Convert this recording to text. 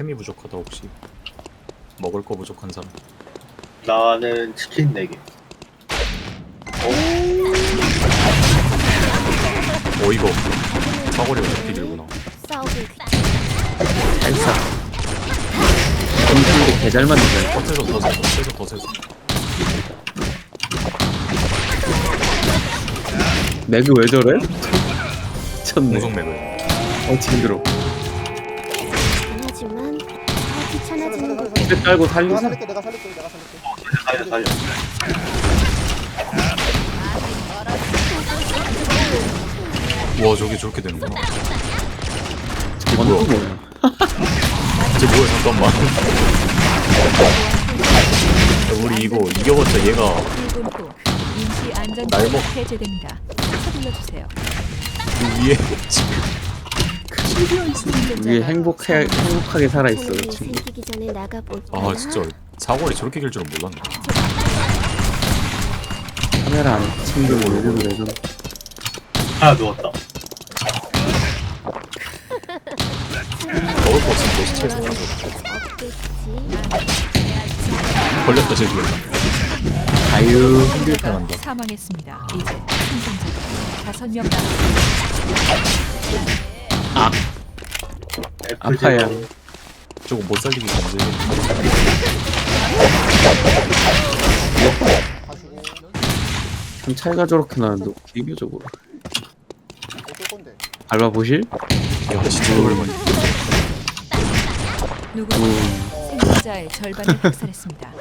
템이 부족하다 혹시? 먹을 거 부족한 사람. 나는 치킨 4개. 어이가 없어 사거리가 이렇게 길구나. 싸우길 잘싸 공상도 개잘 만든다 겉에서 더 세서 세서 더 세서. 매그 왜 저래? 미쳤네. 공성 맥을. 어하 깔고 살릴게 내가 살릴게 내가 살릴게 살려, 살려. 와 저게 저렇게 되는구나 이건 또 뭐야 이제 뭐야 잠깐만 우리 이거 이겨봤자 얘가 일본도 임시 안전 날먹. 해제됩니다. 서둘러 주세요. 그 위에 위에 행복해, 행복하게 살아 있어 지금 생기기 전에 나가볼까 아 진짜 사거리 저렇게 길 줄은 몰랐네. 카메라 안 챙기고 왜 그래 좀 하나 누웠다. 먹을 거 없으면 너 시체에서 없겠지 걸렸다 저기 자유. 힘들 때 한다 사망했습니다. 이제 생존자가 다섯 명 남았습니다. 아파야 제거. 저거 못 살리기 가지고 참 차이가 저렇게 나는데 비교적으로 어쩔 건데 밟아 보실? 야 진짜 오랜만이야 누구 음, 생존자의 절반을 학살했습니다.